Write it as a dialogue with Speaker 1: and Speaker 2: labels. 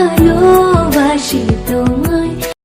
Speaker 1: ভালোবাসি তোমায়।